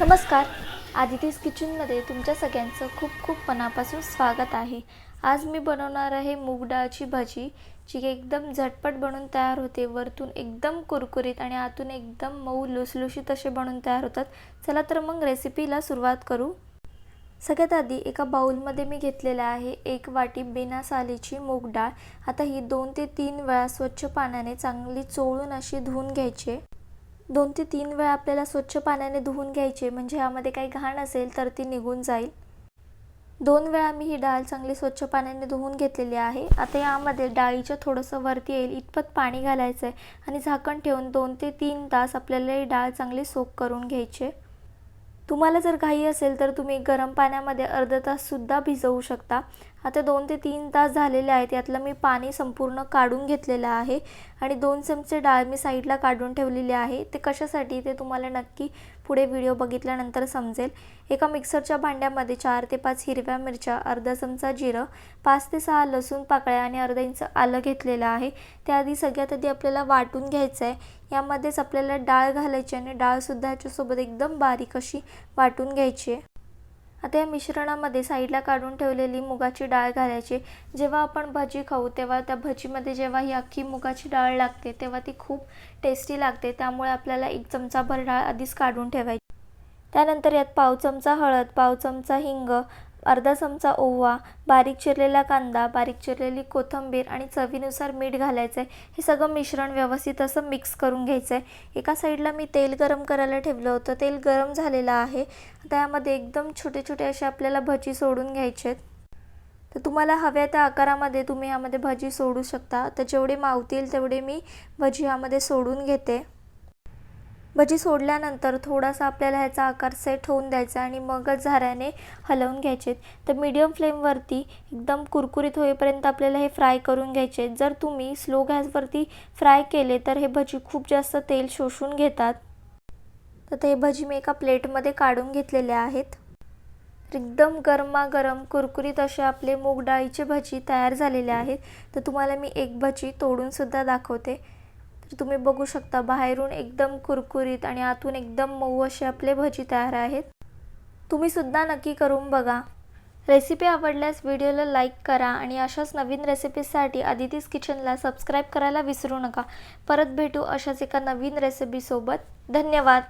नमस्कार. आदितीस किचनमध्ये तुमच्या सगळ्यांचं खूप खूप मनापासून स्वागत आहे. आज मी बनवणार आहे मूग डाळची भाजी जी एकदम झटपट बनून तयार होते. वरतून एकदम कुरकुरीत आणि आतून एकदम मऊ लुसलुशीत असे बनून तयार होतात. चला तर मग रेसिपीला सुरुवात करू. सगळ्यात आधी एका बाऊलमध्ये मी घेतलेलं आहे एक वाटी बिना सालीची मूग डाळ. आता ही दोन ते तीन वेळा स्वच्छ पाण्याने चांगली चोळून अशी धुवून घ्यायची दोन ते तीन वेळा आपल्याला स्वच्छ पाण्याने धुवून घ्यायचे म्हणजे यामध्ये काही घाण असेल तर ती निघून जाईल. दोन वेळा मी ही डाळ चांगली स्वच्छ पाण्याने धुवून घेतलेली आहे. आता यामध्ये डाळीच्या थोडंसं वरती येईल इतपत पाणी घालायचं आहे आणि झाकण ठेवून दोन ते तीन तास आपल्याला ही डाळ चांगली सोक करून घ्यायचे. तुम्हाला जर घाई असेल तर तुम्ही गरम पाण्यामध्ये अर्धा ताससुद्धा भिजवू शकता. आता दोन ते तीन तास झालेले आहेत. यातलं मी पाणी संपूर्ण काढून घेतलेलं आहे आणि दोन चमचे डाळ मी साईडला काढून ठेवलेली आहे. ते कशासाठी ते तुम्हाला नक्की पुढे व्हिडिओ बघितल्यानंतर समजेल. एका मिक्सरच्या भांड्यामध्ये चार ते पाच हिरव्या मिरच्या अर्धा चमचा जिरं पाच ते सहा लसूण पाकळ्या आणि अर्धा इंच आलं घेतलेलं आहे. त्याआधी सगळ्यात आधी आपल्याला वाटून घ्यायचं आहे यामध्येच आपल्याला डाळ घालायची आणि डाळसुद्धा ह्याच्यासोबत एकदम बारीक अशी वाटून घ्यायची आहे. आता या मिश्रणामध्ये साईडला काढून ठेवलेली मुगाची डाळ घालायची. जेव्हा आपण भजी खाऊ तेव्हा त्या भजीमध्ये जेव्हा ही अख्खी मुगाची डाळ लागते तेव्हा ती खूप टेस्टी लागते. त्यामुळे आपल्याला एक चमचाभर डाळ आधीच काढून ठेवायची. त्यानंतर यात पाव चमचा हळद पाव चमचा हिंग अर्धा चमचा ओवा बारीक चिरलेला कांदा बारीक चिरलेली कोथिंबीर आणि चवीनुसार मीठ घालायचं आहे हे सगळं मिश्रण व्यवस्थित असं मिक्स करून घ्यायचं आहे एका साईडला मी तेल गरम करायला ठेवलं होतं. तेल गरम झालेलं आहे. त्यामध्ये एकदम छोटे छोटे असे आपल्याला भजी सोडून घ्यायचे आहेत. तर तुम्हाला हव्या त्या आकारामध्ये तुम्ही यामध्ये भजी सोडू शकता. तर जेवढे मावतील तेवढे मी भजी यामध्ये सोडून घेते. भजी सोडल्यानंतर थोडासा आपल्याला ह्याचा आकार सेट होऊन द्यायचा आणि मगच झाऱ्याने हलवून घ्यायचे. तर मीडियम फ्लेमवरती एकदम कुरकुरीत होईपर्यंत आपल्याला हे फ्राय करून घ्यायचे. जर तुम्ही स्लो गॅसवरती फ्राय केले तर हे भजी खूप जास्त तेल शोषून घेतात. तर ते भजी मी एका प्लेटमध्ये काढून घेतलेले आहेत. एकदम गरमागरम कुरकुरीत असे आपले मूग डाळीचे भजी तयार झालेले आहेत. तर तुम्हाला मी एक भजी तोडूनसुद्धा दाखवते. तुम्ही बघू शकता बाहेरून एकदम कुरकुरीत आणि आतून एकदम मऊ असे आपले भजी तयार आहेत. तुम्हीसुद्धा नक्की करून बघा. रेसिपी आवडल्यास व्हिडिओला लाईक करा आणि अशाच नवीन रेसिपीजसाठी आदितीस किचनला सबस्क्राईब करायला विसरू नका. परत भेटू अशाच एका नवीन रेसिपीसोबत. धन्यवाद.